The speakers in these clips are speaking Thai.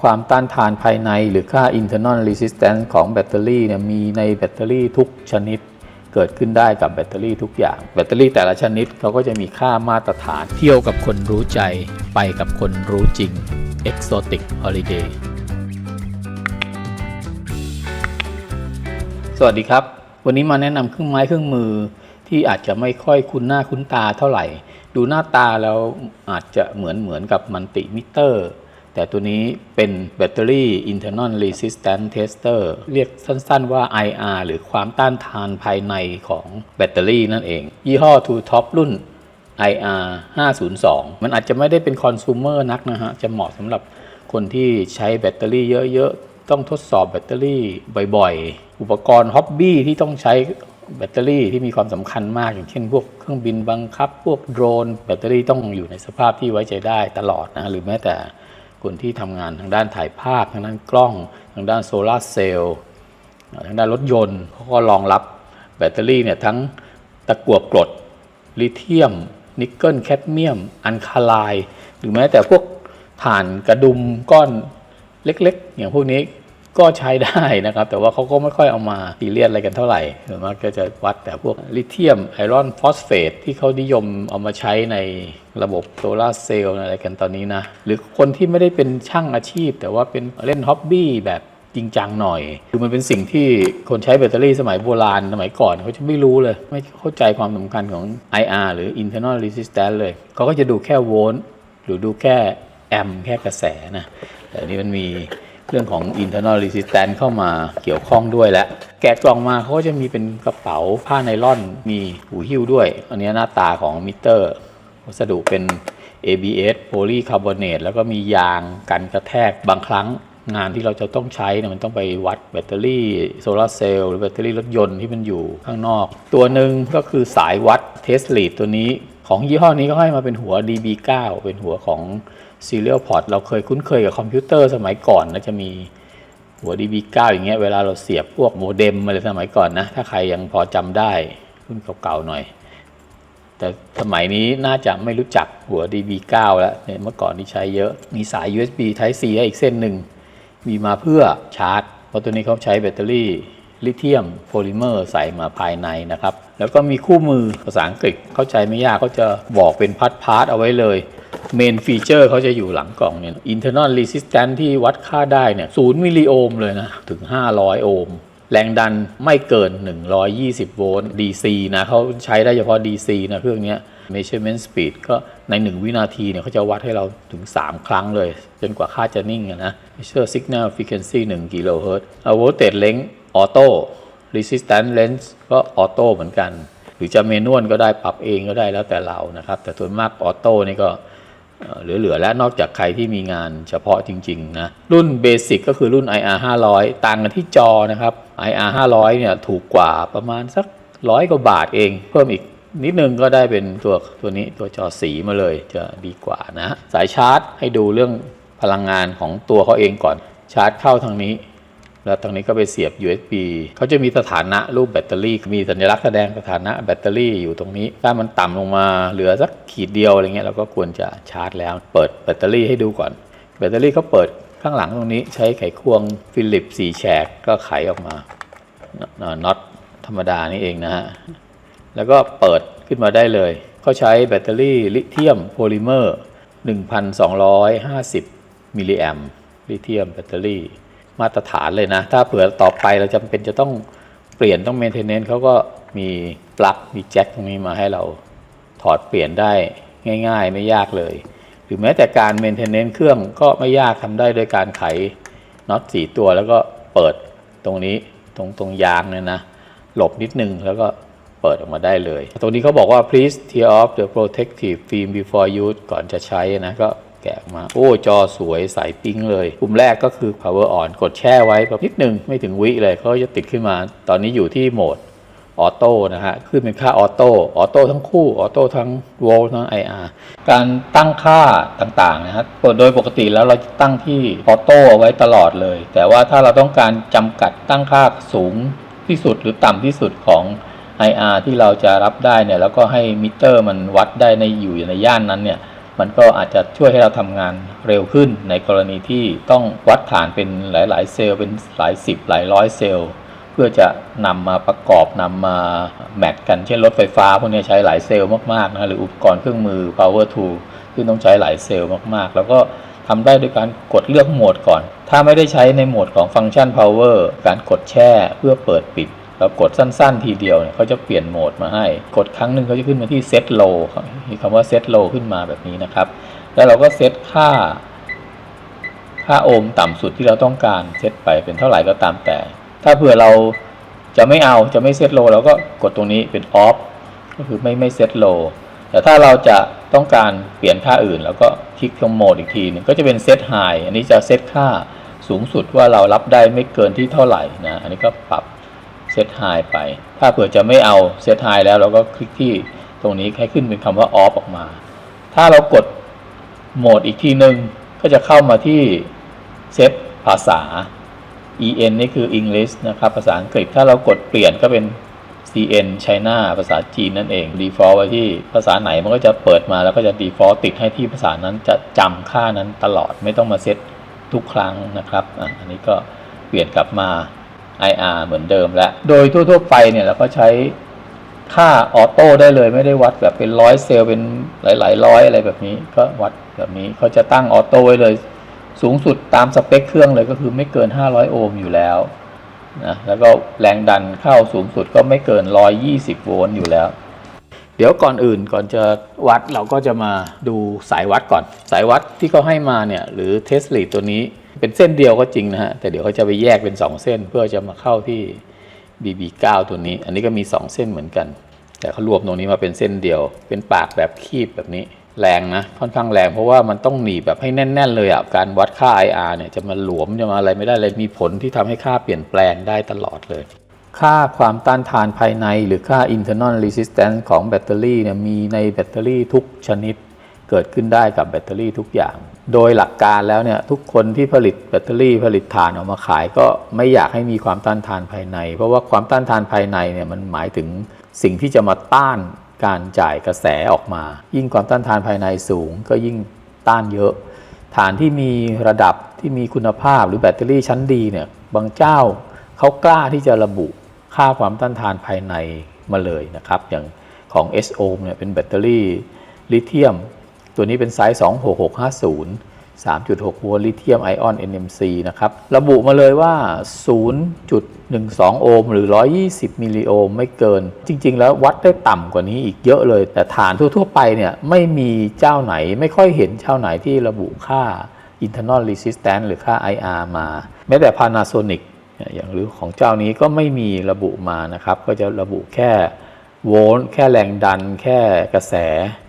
ความต้านทานภายในหรือค่า internal resistance ของแบตเตอรี่เนี่ยมีในแบตเตอรี่ทุกชนิดเกิดขึ้นได้กับแบตเตอรี่ทุกอย่าง แบตเตอรี่แต่ละชนิดเขาก็จะมีค่ามาตรฐานเที่ยวกับคนรู้ใจ ไปกับคนรู้จริง Exotic Holiday สวัสดีครับ วันนี้มาแนะนำเครื่องไม้เครื่องมือที่อาจจะไม่ค่อยคุ้นหน้าคุ้นตาเท่าไหร่ ดูหน้าตาแล้วอาจจะเหมือนเหมือนกับมันติมิเตอร์ แต่ตัวนี้เป็นแบตเตอรี่ internal resistance tester เรียกสั้นๆว่า IR หรือความต้านทานภายในของแบตเตอรี่นั่นเอง ยี่ห้อ Two Top รุ่น IR 502 มันอาจจะไม่ได้เป็นคอน sumer นักนะฮะ จะเหมาะสำหรับคนที่ใช้แบตเตอรี่เยอะๆ ต้องทดสอบแบตเตอรี่บ่อยๆ อุปกรณ์ฮ็อบบี้ที่ต้องใช้แบตเตอรี่ที่มีความสำคัญมากอย่างเช่นพวกเครื่องบินบังคับ พวกโดรน แบตเตอรี่ต้องอยู่ในสภาพที่ไว้ใจได้ตลอดนะหรือแม้แต่ คนที่ทำงานทางด้านถ่ายภาพ ทางด้านกล้อง ทางด้านโซลาร์เซลล์ทางด้านรถยนต์เขาก็รองรับแบตเตอรี่เนี่ยทั้งตะกั่วกรดลิเทียม นิกเกิลแคดเมียม อันคาไลหรือแม้แต่พวกถ่านกระดุมก้อนเล็กๆ อย่างพวกนี้ ก็ใช้ได้นะครับ แต่ว่าเขาก็ไม่ค่อยเอามาตีเลียนอะไรกันเท่าไหร่ส่วนมากก็จะวัดแต่พวกลิเธียมไอรอนฟอสเฟตที่เขานิยมเอามาใช้ในระบบโซลาเซลล์อะไรกันตอนนี้นะ หรือคนที่ไม่ได้เป็นช่างอาชีพ แต่ว่าเป็นเล่นฮ็อบบี้แบบจริงจังหน่อย คือมันเป็นสิ่งที่คนใช้แบตเตอรี่สมัยโบราณสมัยก่อนเขาจะไม่รู้เลย ไม่เข้าใจความสำคัญของ IR หรือ internal resistance เลยเขาก็จะดูแค่โวลต์หรือดูแค่แอมแค่กระแสนะแต่นนี้มันมี เรื่องของ internal resistance เข้ามาเกี่ยวข้องด้วยแล้วแกะกล่องมาเขาก็จะมีเป็นกระเป๋าผ้าไนล่อน มีหูหิ้วด้วย อันนี้หน้าตาของมิเตอร์ วัสดุเป็น ABS โพลีคาร์บอเนตแล้วก็มียางกันกระแทกบางครั้งงานที่เราจะต้องใช้เนี่ยมันต้องไปวัดแบตเตอรี่โซลาร์เซลล์หรือแบตเตอรี่รถยนต์ที่มันอยู่ข้างนอก ตัวหนึ่งก็คือสายวัดเทสลีดตัวนี้ ของยี่ห้อนี้ก็ให้มาเป็นหัว DB9 เป็นหัวของ Serial Port เราเคยคุ้นเคยกับคอมพิวเตอร์สมัยก่อนนะจะมีหัว DB9 อย่างเงี้ยเวลาเราเสียบพวกโมเด็มอะไรสมัยก่อนนะ ถ้าใครยังพอจำได้รุ่นเก่าๆหน่อย แต่สมัยนี้น่าจะไม่รู้จักหัว DB9 แล้วเนี่ยเมื่อก่อนนี่ใช้เยอะมีสาย USB Type C ให้อีกเส้นหนึ่ง มีมาเพื่อชาร์จ เพราะตัวนี้เขาใช้แบตเตอรี่ลิเธียมโพลิเมอร์ใส่มาภายในนะครับ แล้วก็มีคู่มือภาษาอังกฤษเข้าใจไม่ยากเขาจะบอกเป็นพาร์ทพาร์ทเอาไว้เลย เมนฟีเจอร์เขาจะอยู่หลังกล่องเนี่ย internal resistance ที่วัดค่าได้เนี่ย0มิลลิโอห์มเลยนะ ถึง 500 โอห์มแรงดันไม่เกิน 120 โวลต์ DC นะเขาใช้ได้เฉพาะ DC นะเครื่องนี้ measurement speed ก็ใน 1 วินาทีเนี่ยเขาจะวัดให้เราถึง 3 ครั้งเลย จนกว่าค่าจะนิ่งอะนะ measure signal frequency 1กิโลเฮิรตซ์ voltage length auto resistance length ก็ออโต้เหมือนกัน หรือจะเมนวลก็ได้ปรับเองก็ได้แล้วแต่เรานะครับ แต่ส่วนมากออโต้นี่ก็ เหลือๆและนอกจากใครที่มีงานเฉพาะจริงๆนะรุ่นเบสิกก็คือรุ่น IR 500 ต่างกันที่จอนะครับ IR 500เนี่ยถูกกว่าประมาณสักร้อยกว่าบาทเอง เพิ่มอีกนิดนึงก็ได้เป็นตัวตัวนี้ตัวจอสีมาเลยจะดีกว่านะ สายชาร์จให้ดูเรื่องพลังงานของตัวเขาเองก่อนชาร์จเข้าทางนี้ แล้วตรงนี้ก็ไปเสียบ USB เขาจะมีสถานะรูปแบตเตอรี่ มีสัญลักษณ์แสดงสถานะแบตเตอรี่อยู่ตรงนี้ ถ้ามันต่ำลงมาเหลือสักขีดเดียวอะไรเงี้ยเราก็ควรจะชาร์จแล้ว เปิดแบตเตอรี่ให้ดูก่อน แบตเตอรี่เขาเปิดข้างหลังตรงนี้ใช้ไขควงฟิลิป4แฉกก็ไขออกมาน็อตธรรมดานี่เองนะฮะ แล้วก็เปิดขึ้นมาได้เลย เขาใช้แบตเตอรี่ลิเธียมโพลิเมอร์ 1,250 มิลลิแอมลิเธียมแบตเตอรี่ มาตรฐานเลยนะ ถ้าเผื่อต่อไปเราจำเป็นจะต้องเปลี่ยนต้องเมนเทนเนนซ์เขาก็มีปลั๊กมีแจ็คตรงนี้มาให้เราถอดเปลี่ยนได้ง่าย ๆ ไม่ยากเลย หรือแม้แต่การเมนเทนเนนซ์เครื่องก็ไม่ยากทำได้โดยการไขน็อตสี่ตัวแล้วก็เปิดตรงนี้ตรงตรงยางเนี่ยนะ หลบนิดนึงแล้วก็เปิดออกมาได้เลย ตรงนี้เขาบอกว่า please tear off the protective film before use ก่อนจะใช้นะก็ แกะมา โอ้ จอสวยใสปิ๊งเลย ปุ่มแรกก็คือ power on กดแช่ไว้แบบนิดนึง ไม่ถึงวิเลยเขาจะติดขึ้นมา ตอนนี้อยู่ที่โหมดออโต้นะฮะ ขึ้นเป็นค่าออโต้ ออโต้ทั้งคู่ ออโต้ทั้งโวลต์ทั้ง IR การตั้งค่าต่างๆนะครับโดยปกติแล้วเราจะตั้งที่ออโต้เอาไว้ตลอดเลย แต่ว่าถ้าเราต้องการจำกัดตั้งค่าสูงที่สุดหรือต่ำที่สุดของ IR ที่เราจะรับได้เนี่ย แล้วก็ให้มิเตอร์มันวัดได้ในอยู่ในย่านนั้นเนี่ย มันก็อาจจะช่วยให้เราทำงานเร็วขึ้นในกรณีที่ต้องวัดฐานเป็นหลาย ๆ เซลล์เป็นหลายสิบหลายร้อยเซลล์ เพื่อจะนำมาประกอบนำมาแมทกันเช่นรถไฟฟ้าพวกนี้ใช้หลายเซลล์มากๆนะหรืออุปกรณ์เครื่องมือ power tool ที่ต้องใช้หลายเซลล์มากๆ แล้วก็ทำได้โดยการกดเลือกโหมดก่อน ถ้าไม่ได้ใช้ในโหมดของฟังก์ชัน power การกดแช่เพื่อเปิดปิด เรากดสั้นๆทีเดียวเนี่ยเขาจะเปลี่ยนโหมดมาให้ กดครั้งหนึ่งเขาจะขึ้นมาที่ set low มีคำว่า set low ขึ้นมาแบบนี้นะครับ แล้วเราก็เซตค่า ค่าโอห์มต่ำสุดที่เราต้องการเซตไปเป็นเท่าไหร่ก็ตามแต่ ถ้าเผื่อเราจะไม่เอาจะไม่เซตโลเราก็กดตรงนี้เป็นออฟก็คือไม่ไม่เซตโลแต่ถ้าเราจะต้องการเปลี่ยนค่าอื่น แล้วก็คลิกตรงโหมดอีกทีหนึงก็จะเป็นเซตไฮอันนี้จะเซตค่าสูงสุดว่าเรารับได้ไม่เกินที่เท่าไหร่นะอันนี้ก็ปรับ เซตไฮไป ถ้าเผื่อจะไม่เอาเซตไฮแล้วเราก็คลิกที่ตรงนี้ให้ขึ้นเป็นคำว่าออฟออกมา ถ้าเรากดโหมดอีกทีหนึ่งก็จะเข้ามาที่เซตภาษา en นี่คือ English นะครับภาษาอังกฤษถ้าเรากดเปลี่ยนก็เป็น cn China ภาษาจีนนั่นเอง default ไว้ที่ภาษาไหนมันก็จะเปิดมาแล้วก็จะ default ติดให้ที่ภาษานั้นจะจำค่านั้นตลอดไม่ต้องมาเซตทุกครั้งนะครับอันนี้ก็เปลี่ยนกลับมา IR เหมือนเดิมแล้ว โดยทั่วๆไปเนี่ยเราก็ใช้ค่าออโต้ได้เลยไม่ได้วัดแบบเป็นร้อยเซลล์เป็นหลายๆร้อยอะไรแบบนี้ก็วัดแบบนี้เขาจะตั้งออโต้ไว้เลย สูงสุดตามสเปคเครื่องเลยก็คือไม่เกิน 500 โอห์มอยู่แล้วนะแล้วก็แรงดันเข้าสูงสุดก็ไม่เกิน 120 โวลต์อยู่แล้ว เดี๋ยวก่อนอื่นก่อนจะวัดเราก็จะมาดูสายวัดก่อน สายวัดที่เขาให้มาเนี่ยหรือเทสลีตัวนี้ เป็นเส้นเดียวก็จริงนะฮะ แต่เดี๋ยวเขาจะไปแยกเป็น 2 เส้น เพื่อจะมาเข้าที่ BB9 ตัวนี้ อันนี้ก็มี 2 เส้นเหมือนกัน แต่เขารวมตรงนี้มาเป็นเส้นเดียว เป็นปากแบบคีบแบบนี้ แรงนะ ค่อนข้างแรงเพราะว่ามันต้องหนีแบบให้แน่น ๆ เลยอะ การวัดค่า IR เนี่ยจะมาหลวมจะมาอะไรไม่ได้เลย มีผลที่ทำให้ค่าเปลี่ยนแปลงได้ตลอดเลย ค่าความต้านทานภายใน หรือค่า internal resistance ของแบตเตอรี่เนี่ยมีในแบตเตอรี่ทุกชนิด เกิดขึ้นได้กับแบตเตอรี่ทุกอย่าง โดยหลักการแล้วเนี่ยทุกคนที่ผลิตแบตเตอรี่ผลิตฐานออกมาขาย ก็ไม่อยากให้มีความต้านทานภายใน เพราะว่าความต้านทานภายในเนี่ยมันหมายถึงสิ่งที่จะมาต้านการจ่ายกระแสออกมา ยิ่งความต้านทานภายในสูง ก็ยิ่งต้านเยอะฐานที่มีระดับที่มีคุณภาพหรือแบตเตอรี่ชั้นดีเนี่ยบางเจ้าเขากล้าที่จะระบุค่าความต้านทานภายในมาเลยนะครับ อย่างของ s o เนี่ยเป็นแบตเตอรี่ลิเธียม ตัวนี้เป็นไซส์ 26650 3.6วลต์ลิเธียมไอออน NMC นะครับ ระบุมาเลยว่า 0.12 โอห์มหรือ 120 มิลลิโอห์มไม่เกิน จริง ๆ แล้ววัดได้ต่ำกว่านี้อีกเยอะเลย แต่ฐานทั่ว ๆ ไปเนี่ยไม่มีเจ้าไหนไม่ค่อยเห็นเจ้าไหนที่ระบุค่า internal resistance หรือค่า IR มา แม้แต่ Panasonic อย่างหรือของเจ้านี้ก็ไม่มีระบุมานะครับ ก็จะระบุแค่โวลต์แค่แรงดัน แค่กระแส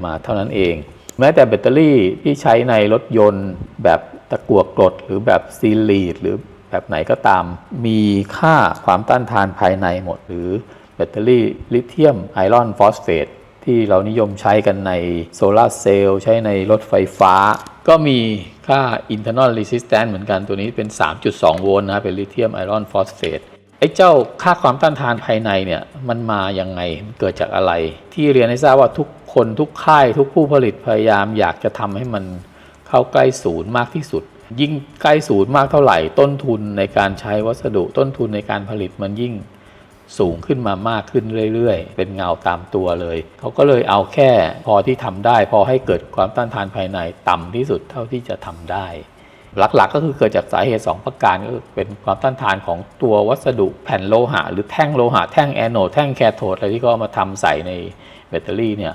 มาเท่านั้นเอง แม้แต่แบตเตอรี่ที่ใช้ในรถยนต์ แบบตะกั่วกรดหรือแบบซีลีดหรือแบบไหนก็ตาม มีค่าความต้านทานภายในหมด หรือแบตเตอรี่ลิเธียมไอรอนฟอสเฟตที่เรานิยมใช้กันในโซลาร์เซลล์ใช้ในรถไฟฟ้า ก็มีค่า internal resistance เหมือนกันตัวนี้เป็น 3.2 โวลต์นะเป็นลิเธียมไอรอนฟอสเฟต ไอ้เจ้าค่าความต้านทานภายในเนี่ยมันมาอยังไงมันเกิดจากอะไร ที่เรียนให้ทราบว่าทุกคนทุกค่ายทุกผู้ผลิตพยายามอยากจะทำให้มันเข้าใกล้ศูนย์มากที่สุด ยิ่งใกล้ศูนย์มากเท่าไหร่ ต้นทุนในการใช้วัสดุต้นทุนในการผลิตมันยิ่งสูงขึ้นมามากขึ้นเรื่อยๆ เป็นเงาตามตัวเลย เขาก็เลยเอาแค่พอที่ทำได้ พอให้เกิดความต้านทานภายในต่ำที่สุดเท่าที่จะทำได้ หลักๆ ก็คือเกิดจากสาเหตุ 2 ประการก็คือเป็นความต้านทานของตัววัสดุแผ่นโลหะ หรือแท่งโลหะแท่งแอนโนดแท่งแคโทดอะไรที่ก็ามาทำใส่ในแบตเตอรี่เนี่ย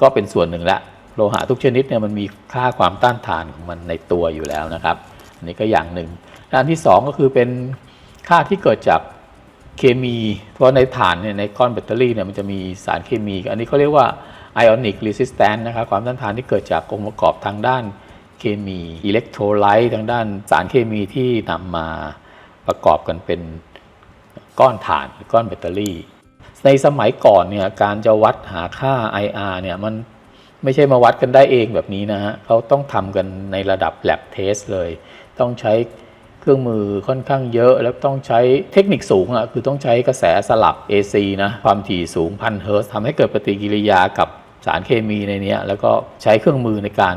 ก็เป็นส่วนหนึ่งละโลหะทุกชนิดเนี่ยมันมีค่าความต้านทานของมันในตัวอยู่แล้วนะครับอันนี้ก็อย่างหนึ่งด้านที่ 2 ก็คือเป็นค่าที่เกิดจากเคมี เพราะในฐานเนี่ยในก้อนแบตเตอรี่เนี่ยมันจะมีสารเคมี อันนี้เขาเรียกว่า ionic resistance นะครับความต้านทานที่เกิดจากองค์ประกอบทางด้าน เคมีอิเล็กโทรไลต์ทางด้านสารเคมีที่นำมาประกอบกันเป็นก้อนถ่านก้อนแบตเตอรี่ ในสมัยก่อนเนี่ยการจะวัดหาค่า IR เนี่ยมันไม่ใช่มาวัดกันได้เองแบบนี้นะฮะเขาต้องทำกันในระดับ lab test เลย ต้องใช้เครื่องมือค่อนข้างเยอะ แล้วต้องใช้เทคนิคสูงอะ่ะคือต้องใช้กระแสสลับ AC นะความถี่สูงพันเฮิรตซ์ทำให้เกิดปฏิกิริยากับสารเคมีในนี้แล้วก็ใช้เครื่องมือในการ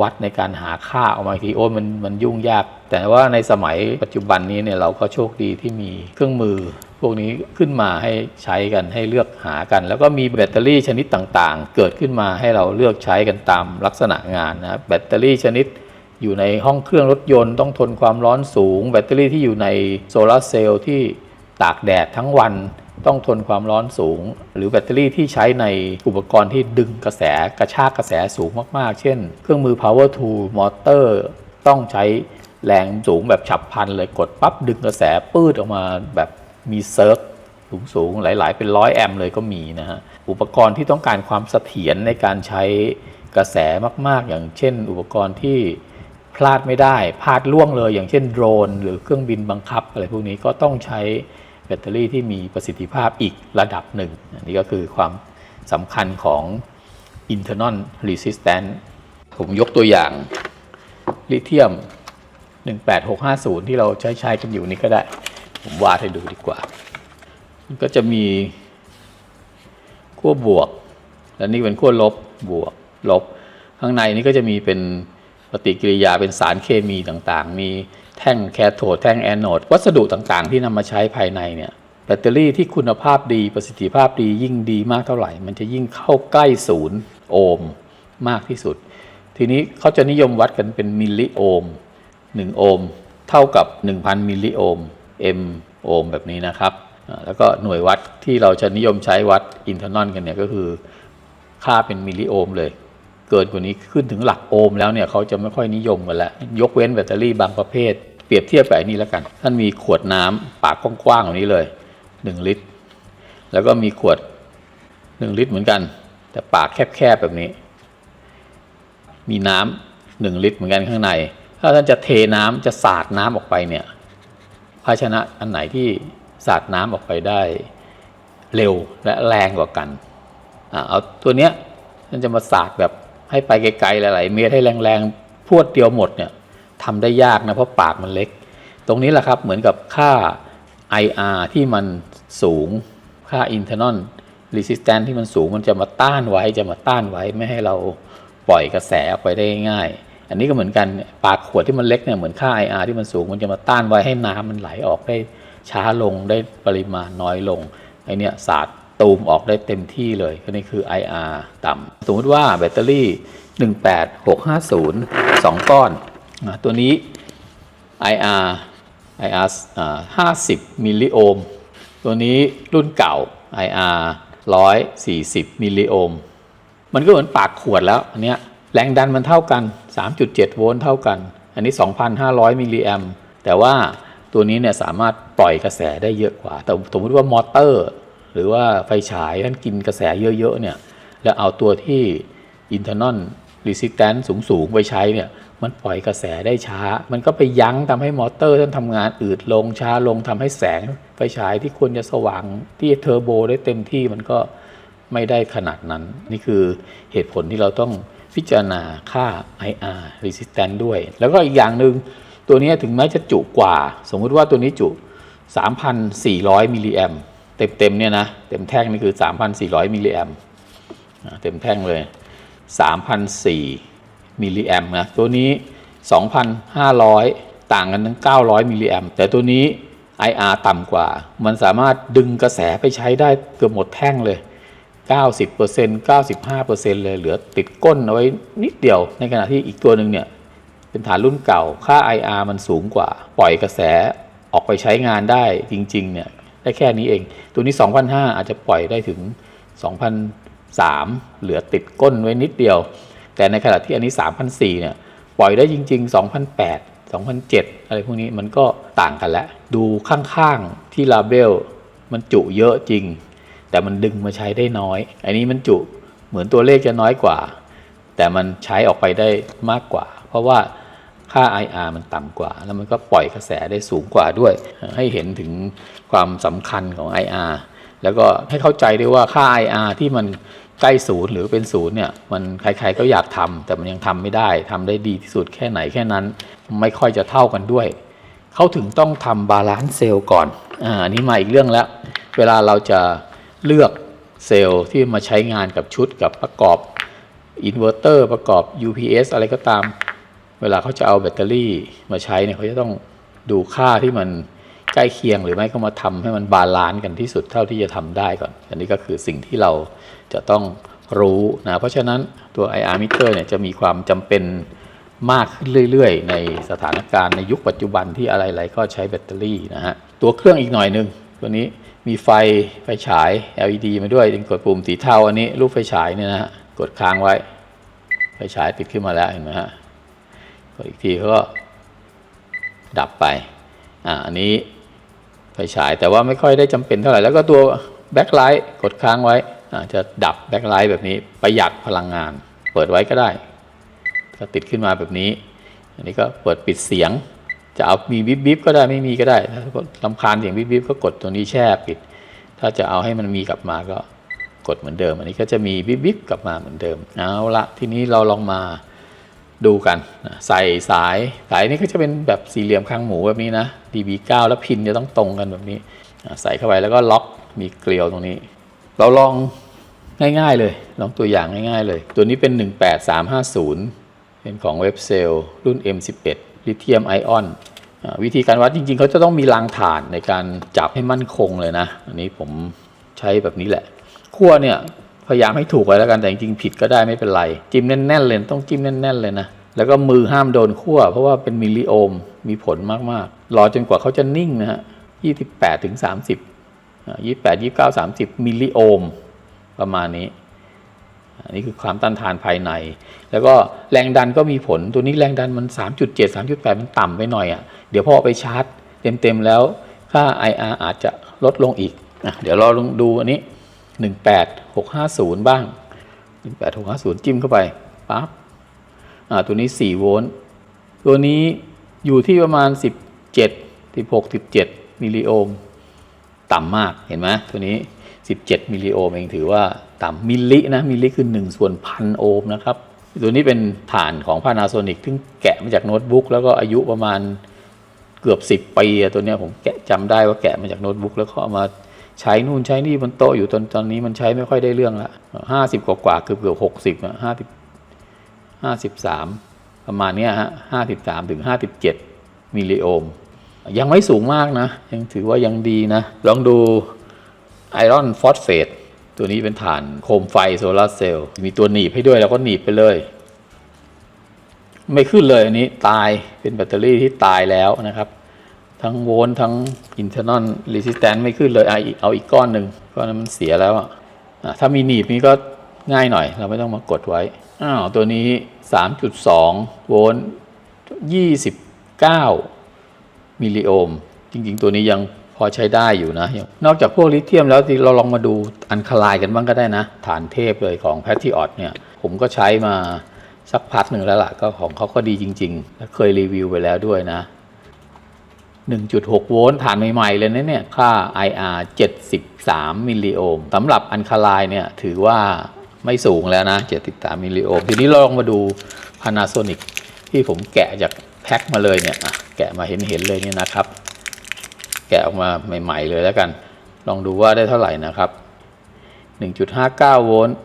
วัดในการหาค่าออกมาทีโอ้มันมันยุ่งยาก แต่ว่าในสมัยปัจจุบันนี้เนี่ยเราก็โชคดีที่มีเครื่องมือ พวกนี้ขึ้นมาให้ใช้กันให้เลือกหากัน แล้วก็มีแบตเตอรี่ชนิดต่างๆ เกิดขึ้นมาให้เราเลือกใช้กันตามลักษณะงานนะแบตเตอรี่ชนิดอยู่ในห้องเครื่องรถยนต์ต้องทนความร้อนสูง แบตเตอรี่ที่อยู่ในโซลาร์เซลล์ที่ตากแดดทั้งวัน ต้องทนความร้อนสูง หรือแบตเตอรี่ที่ใช้ในอุปกรณ์ที่ดึงกระแสกระชากกระแสสูงมากๆ เช่น เครื่องมือ power tool มอเตอร์ ต้องใช้แรงสูงแบบฉับพลันเลยกดปั๊บดึงกระแสปื้ดออกมาแบบมีเซิร์ฟสูงสูงๆหลายๆ เป็นร้อยแอมป์เลยก็มีนะฮะ อุปกรณ์ที่ต้องการความเสถียรในการใช้กระแสมาก ๆ อย่างเช่น อุปกรณ์ที่พลาดไม่ได้พลาดล่วงเลย อย่างเช่นโดรน หรือเครื่องบินบังคับอะไรพวกนี้ก็ต้องใช้ แบตเตอรี่ที่มีประสิทธิภาพอีกระดับหนึ่งอันนี้ก็คือความสำคัญของ internal resistance ผมยกตัวอย่างลิเธียม 18650 ที่เราใช้ใช้กันอยู่นี่ก็ได้ ผมวาดให้ดูดีกว่า มันก็จะมีขั้วบวก และนี่เป็นขั้วลบบวกลบ ข้างในนี่ก็จะมีเป็นปฏิกิริยาเป็นสารเคมีต่างๆ มี แท่งแคโทดแท่งแอนโนดวัสดุต่างๆ ที่นำมาใช้ภายในเนี่ยแบตเตอรี่ที่คุณภาพดีประสิทธิภาพดียิ่งดีมากเท่าไหร่ มันจะยิ่งเข้าใกล้ศูนย์โอห์มมากที่สุด ทีนี้เขาจะนิยมวัดกันเป็นมิลลิโอห์ม1โอห์มเท่ากับ 1,000 มิลลิโอห์ม m โอห์มแบบนี้นะครับแล้วก็หน่วยวัดที่เราจะนิยมใช้วัดอินเทอร์นอนกันเนี่ยก็คือค่าเป็นมิลลิโอห์มเลย เกินกว่านี้ขึ้นถึงหลักโอห์มแล้วเนี่ยเขาจะไม่ค่อยนิยมกันแล้วยกเว้นแบตเตอรี่บางประเภท เปรียบเทียบแบบนี้แล้วกัน ท่านมีขวดน้ำปากกว้างๆแบบนี้เลย 1 ลิตร แล้วก็มีขวด 1 ลิตรเหมือนกัน แต่ปากแคบๆแบบนี้ มีน้ำหนึ่งลิตรเหมือนกันข้างใน ถ้าท่านจะเทน้ำจะสาดน้ำออกไปเนี่ย ภาชนะอันไหนที่สาดน้ำออกไปได้เร็วและแรงกว่ากันอเอาตัวเนี้ยท่านจะมาสาดแบบให้ไปไกลๆหลายๆเมตรให้แรงๆพวดเดียวหมดเนี่ย ทำได้ยากนะเพราะปากมันเล็ก ตรงนี้แหละครับเหมือนกับค่า IR ที่มันสูงค่า internal resistance ที่มันสูงมันจะมาต้านไว้จะมาต้านไว้ไม่ให้เราปล่อยกระแสออกไปได้ง่าย อันนี้ก็เหมือนกันปากขวดที่มันเล็กเนี่ยเหมือนค่า IR ที่มันสูงมันจะมาต้านไว้ให้น้ำมันไหลออกได้ช้าลงได้ปริมาณน้อยลงไอเนี่ยสาดตูมออกได้เต็มที่เลยก็นี่คือ IR ต่ำสมมติว่าแบตเตอรี่ 18650 2 ก้อนอะ ตัวนี้ IR IR อ่า50 มิลลิโอห์ม ตัวนี้รุ่นเก่า IR 140 มิลลิโอห์ม มันก็เหมือนปากขวดแล้ว อันเนี้ยแรงดันมันเท่ากัน 3.7 โวลต์เท่ากัน อันนี้ 2,500 มิลลิแอมแต่ว่าตัวนี้เนี่ยสามารถปล่อยกระแสได้เยอะกว่า แต่สมมติว่ามอเตอร์ หรือว่าไฟฉายท่านกินกระแสเยอะๆเนี่ย แล้วเอาตัวที่ internal resistance สูงๆ ไปใช้เนี่ย มันปล่อยกระแสได้ช้า มันก็ไปยั้งทำให้มอเตอร์ท่านทำงานอืดลงช้าลงทำให้แสงไฟฉายที่ควรจะสว่างที่เทอร์โบได้เต็มที่มันก็ไม่ได้ขนาดนั้น นี่คือเหตุผลที่เราต้องพิจารณาค่า IR resistance ด้วย แล้วก็อีกอย่างหนึ่งตัวนี้ถึงแม้จะจุกว่า สมมุติว่าตัวนี้จุ 3,400 มิลลิแอมเต็มๆเนี่ยนะ เต็มแท่งนี่คือ 3,400 มิลลิแอมเต็มแท่งเลย 3,400 มิลลิแอมนะตัวนี้ 2,500 ต่างกันทั้ง900มิลลิแอมแต่ตัวนี้ IR ต่ำกว่า มันสามารถดึงกระแสไปใช้ได้เกือบหมดแท่งเลย 90% 95%เลยเหลือติดก้นเอาไว้นิดเดียว ในขณะที่อีกตัวหนึ่งเนี่ยเป็นฐานรุ่นเก่า ค่า IR มันสูงกว่า ปล่อยกระแสออกไปใช้งานได้จริงๆเนี่ยได้แค่นี้เอง ตัวนี้ 2,500 อาจจะปล่อยได้ถึง 2,003 เหลือติดก้นไว้นิดเดียว แต่ในขณะที่อันนี้ 3,004เนี่ยปล่อยได้จริง ๆ 2,008 2,007 อะไรพวกนี้มันก็ต่างกันแล้ว ดูข้างๆที่ลาเบลมันจุเยอะจริง แต่มันดึงมาใช้ได้น้อย อันนี้มันจุเหมือนตัวเลขจะน้อยกว่า แต่มันใช้ออกไปได้มากกว่า เพราะว่าค่า IR มันต่ำกว่า แล้วมันก็ปล่อยกระแสได้สูงกว่าด้วย ให้เห็นถึงความสำคัญของ IR แล้วก็ให้เข้าใจด้วยว่าค่า IR ที่มัน ใกล้ศูนย์หรือเป็นศูนย์เนี่ยมันใครๆก็อยากทำแต่มันยังทำไม่ได้ทำได้ดีที่สุดแค่ไหนแค่นั้น ไม่ค่อยจะเท่ากันด้วย เขาถึงต้องทำบาลานซ์เซลล์ก่อนอ่าอันนี้มาอีกเรื่องแล้ว เวลาเราจะเลือกเซลล์ที่มาใช้งานกับชุดกับประกอบอินเวอร์เตอร์ประกอบ UPS อะไรก็ตาม เวลาเขาจะเอาแบตเตอรี่มาใช้เนี่ยเขาจะต้องดูค่าที่มันใกล้เคียงหรือไม่ก็มาทำให้มันบาลานซ์กันที่สุดเท่าที่จะทำได้ก่อน อันนี้ก็คือสิ่งที่เรา จะต้องรู้นะเพราะฉะนั้นตัว IR meter เนี่ยจะมีความจำเป็นมากขึ้นเรื่อยๆ ในสถานการณ์ในยุคปัจจุบันที่อะไรๆก็ใช้แบตเตอรี่นะฮะตัวเครื่องอีกหน่อยหนึ่งตัวนี้มีไฟไฟฉาย LED มาด้วยจึงกดปุ่มสีเทาอันนี้รูปไฟฉายเนี่ยนะฮะกดค้างไว้ ไฟฉายติดขึ้นมาแล้วเห็นไหมฮะกดอีกทีเขาก็ดับไปอ่าอันนี้ไฟฉายแต่ว่าไม่ค่อยได้จำเป็นเท่าไหร่แล้วก็ตัวแบ็คไลท์กดค้างไว้ จะดับแบ็คไลท์แบบนี้ประหยัดพลังงาน เปิดไว้ก็ได้ก็ติดขึ้นมาแบบนี้ อันนี้ก็เปิดปิดเสียง จะเอามีวิบวิบก็ได้ไม่มีก็ได้ถ้าลำคาญเสียงวิบวิบก็กดตัวนี้แช่ปิด ถ้าจะเอาให้มันมีกลับมาก็กดเหมือนเดิม อันนี้ก็จะมีวิบวิบกลับมาเหมือนเดิมเอาละทีนี้เราลองมาดูกันใส่สายสายนี้ก็จะเป็นแบบสี่เหลี่ยมคางหมูแบบนี้นะ DB9 แล้วพินจะต้องตรงกันแบบนี้ ใส่เข้าไปแล้วก็ล็อกมีเกลียวตรงนี้ เราลองง่ายๆเลย ลองตัวอย่างง่ายๆเลย ตัวนี้เป็น 18350 เป็นของเว็บเซลรุ่น M11 ลิเธียมไอออนวิธีการวัดจริงๆ เขาจะต้องมีรางฐานในการจับให้มั่นคงเลยนะ อันนี้ผมใช้แบบนี้แหละขั้วเนี่ยพยายามให้ถูกไว้แล้วกันแต่จริงๆผิดก็ได้ไม่เป็นไร จิ้มแน่นๆเลยต้องจิ้มแน่นๆเลยนะ แล้วก็มือห้ามโดนขั้วเพราะว่าเป็นมิลลิโอห์มมีผลมากๆ รอจนกว่าเขาจะนิ่งนะฮะ28ถึง 30อ่เก้า28 29 30มิลลิโอห์มประมาณนี้อันนี้คือความต้านทานภายใน แล้วก็แรงดันก็มีผลตัวนี้แรงดันมัน 3.7 3.8 มันต่ำไปหน่อยอะ่ะเดี๋ยวพอเอไปชาร์จเต็ม ๆ แล้วค่า IR อาจจะลดลงอีกอะเดี๋ยวเราลองดูอันนี้ 18650 บ้าง 18650 จิ้มเข้าไปปั๊บอ่าตัวนี้ 4 โวลต์ตัวนี้อยู่ที่ประมาณ 17 16 17 มิลลิโอห์ม ต่ำมากเห็นไหมตัวนี้ 17 มิลลิโอห์มเองถือว่าต่ำมิลลินะมิลลิคือ 1 ส่วนพันโอห์มนะครับ ตัวนี้เป็นฐานของ Panasonic ซึ่งแกะมาจากโน้ตบุ๊กแล้วก็อายุประมาณเกือบ 10 ปีตัวนี้ผมแกะจำได้ว่าแกะมาจากโน้ตบุ๊กแล้วก็เอามาใช้นู่นใช้นี่บนโต๊ะอยู่ตอนตอนนี้มันใช้ไม่ค่อยได้เรื่องละห้าสิบกว่าเกือบเกือบหกสิบอะห้าสิบห้าสิบสามประมาณเนี้ยฮะห้าสิบสามถึงห้าสิบเจ็ดมิลลิโอห์ม ยังไม่สูงมากนะ ยังถือว่ายังดีนะ ลองดูไอรอนฟอสเฟตตัวนี้เป็นฐานโคมไฟโซลาร์เซลล์มีตัวหนีบให้ด้วยแล้วก็หนีบไปเลย ไม่ขึ้นเลยอันนี้ตายเป็นแบตเตอรี่ที่ตายแล้วนะครับ ทั้งโวลต์ทั้งอินเทอร์นอลรีสิสแตนไม่ขึ้นเลยเอาอีกเอาอีกก้อนหนึ่งก้อนนั้นมันเสียแล้วอะอะถ้ามีหนีบนี้ก็ง่ายหน่อย เราไม่ต้องมากดไว้อ้าวตัวนี้ 3.2 โวลต์29 มิลลิโอห์มจริง ๆ ตัวนี้ยังพอใช้ได้อยู่นะ นอกจากพวกลิเธียมแล้วที่เราลองมาดูอันคลายกันบ้างก็ได้นะ ฐานเทพเลยของแพทติออดเนี่ย ผมก็ใช้มาสักพักหนึ่งแล้วล่ะก็ของเขาก็ดีจริงๆและเคยรีวิวไปแล้วด้วยนะ 1.6 โวลต์ฐานใหม่ๆ เลยนะเนี่ย ค่า IR 73 มิลลิโอห์มสำหรับอันคลายเนี่ยถือว่าไม่สูงแล้วนะ 73 มิลลิโอห์มทีนี้เราลองมาดู Panasonic ที่ผมแกะจากแพ็คมาเลยเนี่ย แกะมาเห็นๆเลยเนี่ยนะครับ แกะออกมาใหม่ ๆ เลยแล้วกัน ลองดูว่าได้เท่าไหร่นะครับ 1.59 โวลต์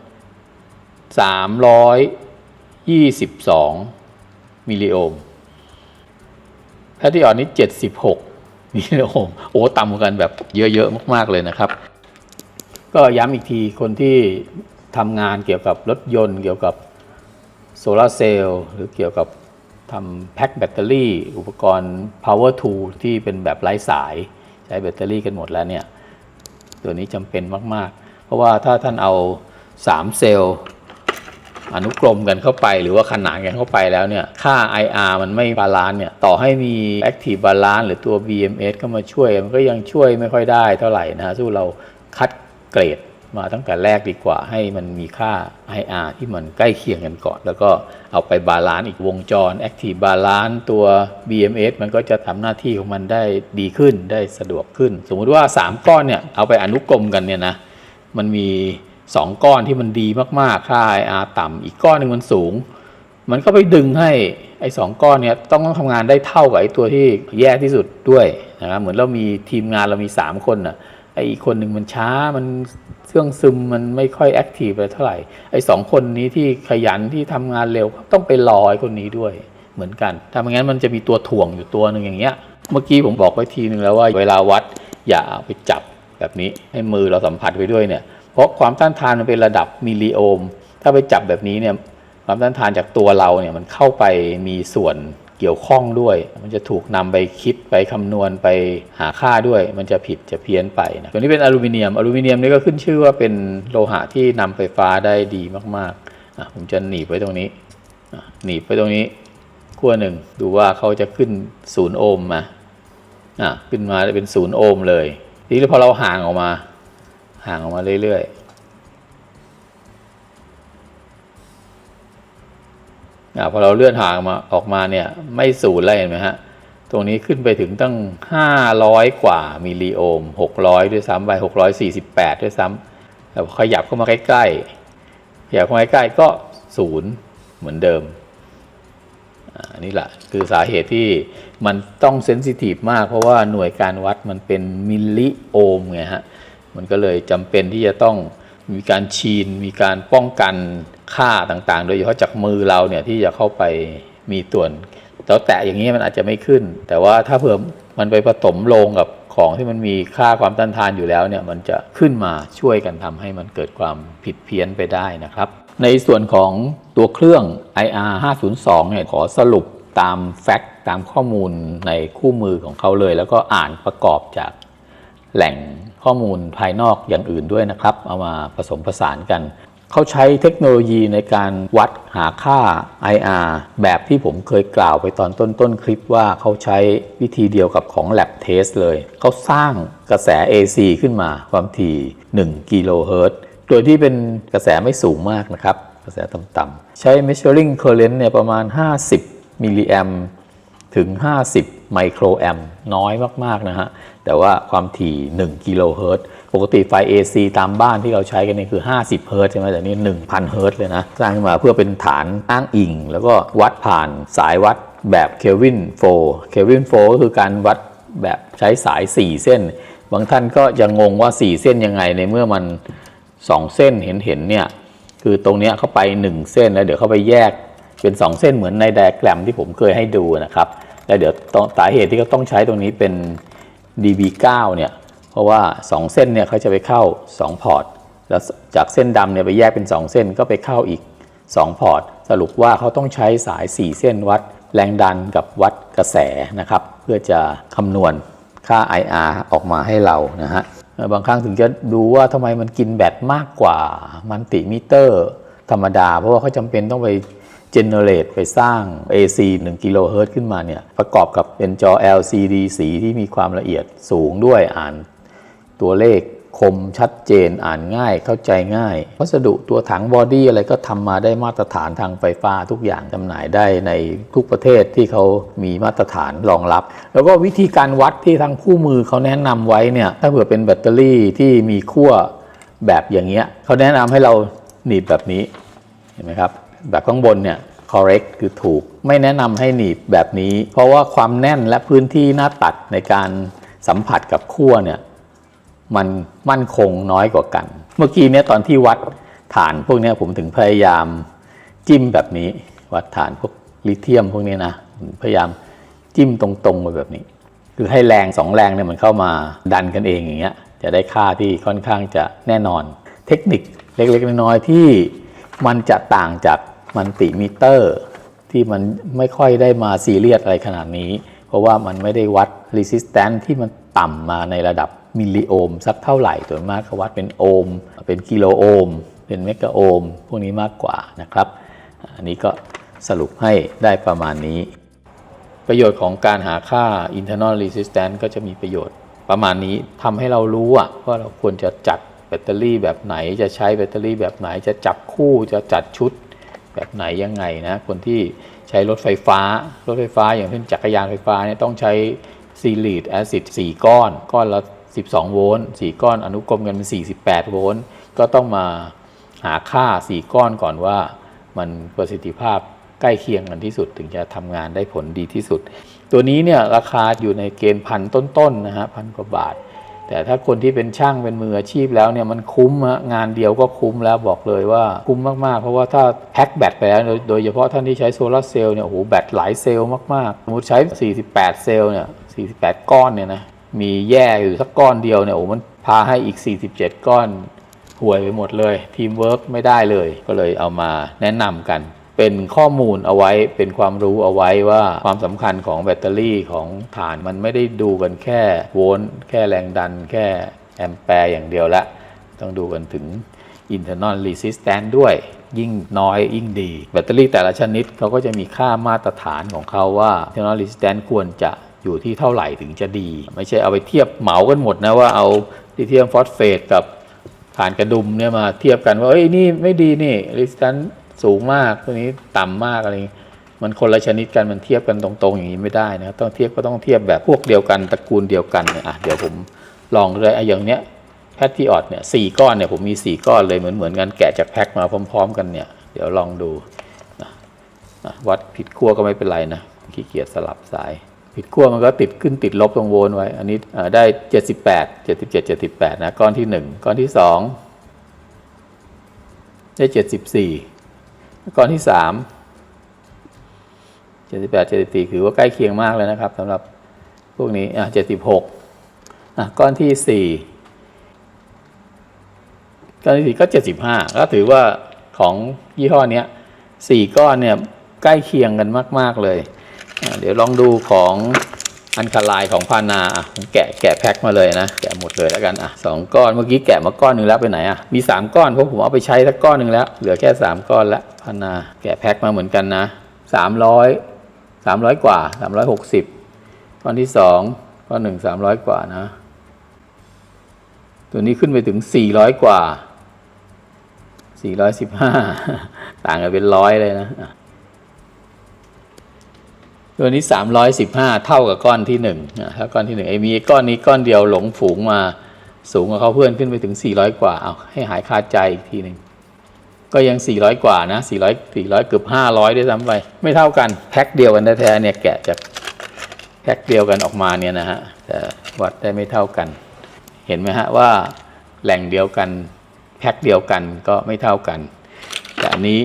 322 มิลลิโอห์มแพทติออนนี้ 76 มิลลิโอห์มโอ้ต่ำกันแบบเยอะๆมากๆเลยนะครับ ก็ย้ำอีกทีคนที่ทำงานเกี่ยวกับรถยนต์ เกี่ยวกับโซลาร์เซลล์หรือเกี่ยวกับ ทำแพ็คแบตเตอรี่ อุปกรณ์ power tool ที่เป็นแบบไร้สาย ใช้แบตเตอรี่กันหมดแล้วเนี่ย ตัวนี้จำเป็นมาก ๆ เพราะว่าถ้าท่านเอา 3 เซลล์อนุกรมกันเข้าไปหรือว่าขนานกันเข้าไปแล้วเนี่ย ค่า IR มันไม่บาลานซ์เนี่ย ต่อให้มี Active Balance หรือตัว BMS เข้ามาช่วย มันก็ยังช่วยไม่ค่อยได้เท่าไหร่นะสู้เราคัดเกรด มาตั้งแต่แรกดีกว่าให้มันมีค่า IR ที่มันใกล้เคียงกันก่อน แล้วก็เอาไปบาลานซ์อีกวงจร Active Balance ตัว BMS มันก็จะทำหน้าที่ของมันได้ดีขึ้นได้สะดวกขึ้น สมมติว่า 3 ก้อนเนี่ยเอาไปอนุกรมกันเนี่ยนะมันมี 2 ก้อนที่มันดีมากๆ ค่า IR ต่ำอีกก้อนหนึ่งมันสูง มันก็ไปดึงให้ไอ้สองก้อนเนี้ยต้องทำงานได้เท่ากับไอ้ตัวที่แย่ที่สุดด้วยนะครับเหมือนเรามีทีมงานเรามี 3 คนอะไอ้อีกคนหนึ่งมันช้ามัน เครื่องซึมมันไม่ค่อยแอคทีฟไปเท่าไหร่ไอ้สองคนนี้ที่ขยันที่ทำงานเร็วต้องไปรอไอ้คนนี้ด้วยเหมือนกัน ถ้าไม่งั้นมันจะมีตัวถ่วงอยู่ตัวหนึ่งอย่างเงี้ย เมื่อกี้ผมบอกไว้ทีหนึ่งแล้วว่าเวลาวัดอย่าเอาไปจับแบบนี้ให้มือเราสัมผัสไปด้วยเนี่ย เพราะความต้านทานมันเป็นระดับมิลลิโอห์ม ถ้าไปจับแบบนี้เนี่ยความต้านทานจากตัวเราเนี่ยมันเข้าไปมีส่วน เกี่ยวข้องด้วย มันจะถูกนำไปคิดไปคำนวณไปหาค่าด้วย มันจะผิดจะเพี้ยนไปนะตัวนี้เป็นอลูมิเนียม อลูมิเนียมนี่ก็ขึ้นชื่อว่าเป็นโลหะที่นำไฟฟ้าได้ดีมากๆอะผมจะหนีบไว้ตรงนี้หนีบไว้ตรงนี้ขั้วหนึ่งดูว่าเขาจะขึ้นศูนย์โอห์มมาอะขึ้นมาได้เป็นศูนย์โอห์มเลยทีนี้พอเราห่างออกมา ห่างออกมาเรื่อยๆ พอเราเลื่อนห่างมาออกมาเนี่ยไม่ศูนย์แล้วเห็นไหมฮะตรงนี้ขึ้นไปถึงตั้ง 500 กว่ามิลลิโอห์ม600 ด้วยซ้ำไป 648 ด้วยซ้ำแต่พอขยับเข้ามาใกล้ๆขยับเข้ามาใกล้ๆก็ศูนย์เหมือนเดิมอันนี้แหละคือสาเหตุที่มันต้องเซนซิทีฟมาก เพราะว่าหน่วยการวัดมันเป็นมิลลิโอห์มไงฮะ มันก็เลยจำเป็นที่จะต้อง มีการชีน มีการป้องกันค่าต่างๆ โดยเฉพาะจากมือเราเนี่ยที่จะเข้าไปมีส่วนแล้วแตะอย่างนี้มันอาจจะไม่ขึ้น แต่ว่าถ้าเผื่อมันไปผสมลงกับของที่มันมีค่าความต้านทานอยู่แล้วเนี่ยมันจะขึ้นมาช่วยกันทำให้มันเกิดความผิดเพี้ยนไปได้นะครับ ในส่วนของตัวเครื่อง IR 502เนี่ยขอสรุปตามแฟกต์ตามข้อมูลในคู่มือของเขาเลย แล้วก็อ่านประกอบจากแหล่ง ข้อมูลภายนอกอย่างอื่นด้วยนะครับ เอามาผสมผสานกัน เขาใช้เทคโนโลยีในการวัดหาค่า IR แบบที่ผมเคยกล่าวไปตอนต้นต้นคลิปว่าเขาใช้วิธีเดียวกับของ Lab Test เลย เขาสร้างกระแส AC ขึ้นมาความถี่1กิโลเฮิรตซ์โดยที่เป็นกระแสไม่สูงมากนะครับ กระแสต่ำๆใช้ measuring current เนี่ยประมาณ 50มิลลิแอมถึง 50 ไมโครแอมน้อยมากๆนะฮะ แต่ว่าความถี่ 1 กิโลเฮิรตซ์ปกติไฟ AC ตามบ้านที่เราใช้กันนี่คือ 50 เฮิรตซ์ใช่ไหมแต่นี่ 1,000 เฮิรตซ์เลยนะ สร้างขึ้นมาเพื่อเป็นฐานอ้างอิง แล้วก็วัดผ่านสายวัดแบบเควินโฟเควินโฟก็คือการวัดแบบใช้สาย 4 เส้น บางท่านก็ยังงว่า 4 เส้นยังไงในเมื่อมัน 2 เส้นเห็นเห็นเนี่ย คือตรงเนี้ยเข้าไป 1 เส้นแล้วเดี๋ยวเข้าไปแยกเป็น 2 เส้นเหมือนในไดอะแกรมที่ผมเคยให้ดูนะครับ แล้วเดี๋ยวต้อสาเหตุที่เขาต้องใช้ตรงนี้เป็น DB9 เนี่ยเพราะว่า 2 เส้นเนี่ยเขาจะไปเข้า 2 พอร์ต แล้วจากเส้นดำเนี่ยไปแยกเป็น 2 เส้นก็ไปเข้าอีก 2 พอร์ต สรุปว่าเขาต้องใช้สาย 4 เส้นวัด แรงดันกับวัดกระแสนะครับ เพื่อจะคำนวณค่า IR ออกมาให้เรานะฮะบางครั้งถึงจะดูว่าทำไมมันกินแบตมากกว่ามันติมิเตอร์ ธรรมดา เพราะว่าเขาจำเป็นต้องไป เจเนเรตไปสร้าง AC 1กิโลเฮิรตซ์ขึ้นมาเนี่ยประกอบกับเป็นจอ LCD สีที่มีความละเอียดสูงด้วยอ่านตัวเลขคมชัดเจนอ่านง่ายเข้าใจง่าย วัสดุตัวถังบอดี้อะไรก็ทำมาได้มาตรฐานทางไฟฟ้าทุกอย่างจำหน่ายได้ในทุกประเทศที่เขามีมาตรฐานรองรับ แล้วก็วิธีการวัดที่ทางคู่มือเขาแนะนำไว้เนี่ยถ้าเผื่อเป็นแบตเตอรี่ที่มีขั้วแบบอย่างเงี้ยเขาแนะนำให้เราหนีบแบบนี้เห็นไหมครับ แบบข้างบนเนี่ย correct คือถูก ไม่แนะนำให้หนีบแบบนี้ เพราะว่าความแน่นและพื้นที่หน้าตัดในการสัมผัสกับขั้วเนี่ยมันมั่นคงน้อยกว่ากัน เมื่อกี้เนี่ยตอนที่วัดฐานพวกเนี้ยผมถึงพยายามจิ้มแบบนี้ วัดฐานพวกลิเธียมพวกนี้นะพยายามจิ้มตรงๆไปแบบนี้ คือให้แรงสองแรงเนี่ยมันเข้ามาดันกันเองอย่างเงี้ยจะได้ค่าที่ค่อนข้างจะแน่นอน เทคนิคเล็กๆน้อยๆที่มันจะต่างจาก มันติมิเตอร์ ที่มันไม่ค่อยได้มาซีเรียสอะไรขนาดนี้ เพราะว่ามันไม่ได้วัด resistance ที่มันต่ำมาในระดับมิลลิโอห์มสักเท่าไหร่ส่วนมากเขาวัดเป็นโอห์มเป็นกิโลโอห์มเป็นเมกะโอห์มพวกนี้มากกว่านะครับอันนี้ก็สรุปให้ได้ประมาณนี้ ประโยชน์ของการหาค่า internal resistance ก็จะมีประโยชน์ประมาณนี้ทำให้เรารู้ว่าเราควรจะจัดแบตเตอรี่แบบไหน จะใช้แบตเตอรี่แบบไหน จะจับคู่จะจัดชุด แบบไหนยังไงนะคนที่ใช้รถไฟฟ้า รถไฟฟ้าอย่างเช่นจักรยานไฟฟ้าเนี่ยต้องใช้ซีลีดแอซิด4ก้อน ก้อนละ 12 โวลต์4ก้อนอนุกรมกันเป็น 48 โวลต์ก็ต้องมาหาค่า 4 ก้อนก่อนว่ามันประสิทธิภาพใกล้เคียงกันที่สุด ถึงจะทำงานได้ผลดีที่สุด ตัวนี้เนี่ยราคาอยู่ในเกณฑ์พันต้นๆนะฮะพันกว่าบาท แต่ถ้าคนที่เป็นช่างเป็นมืออาชีพแล้วเนี่ยมันคุ้มฮะงานเดียวก็คุ้มแล้วบอกเลยว่าคุ้มมากๆ เพราะว่าถ้าแพ็คแบตไปแล้วโดยเฉพาะท่านที่ใช้โซลาร์เซลล์เนี่ยโอ้โหแบตหลายเซลล์มากๆสมมติใช้ 48 เซลล์เนี่ย48 ก้อนเนี่ยนะมีแย่อยู่สักก้อนเดียวเนี่ยโอ้โหมันพาให้อีก 47 ก้อนห่วยไปหมดเลยทีมเวิร์กไม่ได้เลย ก็เลยเอามาแนะนำกัน เป็นข้อมูลเอาไว้เป็นความรู้เอาไว้ว่าความสำคัญของแบตเตอรี่ของฐานมันไม่ได้ดูกันแค่โวลต์แค่แรงดัน แค่แอมแปร์อย่างเดียวละ ต้องดูกันถึง internal resistance ด้วยยิ่งน้อยยิ่งดี แบตเตอรี่แต่ละชนิดเขาก็จะมีค่ามาตรฐานของเขาว่า internal resistance ควรจะอยู่ที่เท่าไหร่ถึงจะดี ไม่ใช่เอาไปเทียบเหมากันหมดนะว่าเอาลิเธียมฟอสเฟตกับผ่านกระดุมเนี่ยมาเทียบกันว่าเอ้ยนี่ไม่ดีนี่ริ สูงมากตัวนี้ต่ำมากอะไรมันคนละชนิดกันมันเทียบกันตรงๆอย่างนี้ไม่ได้นะต้องเทียบก็ต้องเทียบแบบพวกเดียวกันตระกูลเดียวกันเนี่ยอะเดี๋ยวผมลองเลยไอ้อย่างเนี้ยแพทที่ออดเนี่ยสี่ก้อนเนี่ยผมมีสี่ก้อนเลยเหมือนเหมือนกันแกะจากแพ็คมาพร้อม ๆ กันเนี่ยเดี๋ยวลองดูนะนะวัดผิดขั้วก็ไม่เป็นไรนะขี้เกียจสลับสายผิดขั้วมันก็ติดขึ้นติดลบตรงโวลต์ไว้ อันนี้เอ่อได้ 78 77 78นะก้อนที่ 1 ก้อนที่ 2 ได้ 74 ก้อนที่3 78 74คือว่าใกล้เคียงมากเลยนะครับสำหรับพวกนี้อะ76อะก้อนที่4ก้อนที่4ก็75ก็ถือว่าของยี่ห้อเนี้ยสี่ก้อนเนี่ยใกล้เคียงกันมาก ๆ เลย เดี๋ยวลองดูของ อันคลน์ของพานาอะผมแกะแกะแพ็คมาเลยนะ แกะหมดเลยแล้วกันอะสองก้อนเมื่อกี้แกะมาก้อนหนึ่งแล้วไปไหนอะมีสามก้อนเพราะผมเอาไปใช้สักก้อนหนึ่งแล้ว เหลือแค่สามก้อนละพานาแกะแพ็คมาเหมือนกันนะสามร้อยสามร้อยกว่าสามร้อยหกสิบก้อนที่สองก้อนหนึ่งสามร้อยกว่านะ ตัวนี้ขึ้นไปถึงสี่ร้อยกว่าสี่ร้อยสิบห้าต่างกันเป็นร้อยเลยนะ ตัวนี้ 315 เท่ากับก้อนที่1นะถ้าก้อนที่1ไอ้มีก้อนนี้ก้อนเดียวหลงฝูงมาสูงกว่าเขาเพื่อนขึ้นไปถึง 400 กว่าเอาให้หายคาใจอีกทีหนึ่งก็ยัง 400 กว่านะ 400 400 เกือบ 500 ด้วยซ้ำไป ไม่เท่ากันแพ็คเดียวกันแท้ๆเนี่ยแกะจากแพ็คเดียวกันออกมาเนี่ยนะฮะแต่วัดได้ไม่เท่ากัน เห็นไหมฮะว่าแหล่งเดียวกันแพ็คเดียวกันก็ไม่เท่ากัน แต่อันนี้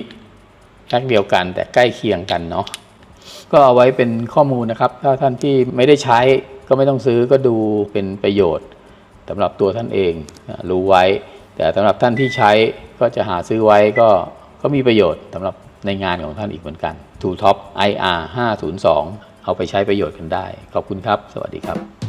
แพ็คเดียวกันแต่ใกล้เคียงกันเนาะ ก็เอาไว้เป็นข้อมูลนะครับ ถ้าท่านที่ไม่ได้ใช้ก็ไม่ต้องซื้อก็ดูเป็นประโยชน์สำหรับตัวท่านเองรู้ไว้ แต่สำหรับท่านที่ใช้ก็จะหาซื้อไว้ก็ก็มีประโยชน์สำหรับในงานของท่านอีกเหมือนกัน t o Top IR 502 เอาไปใช้ประโยชน์กันได้ ขอบคุณครับ สวัสดีครับ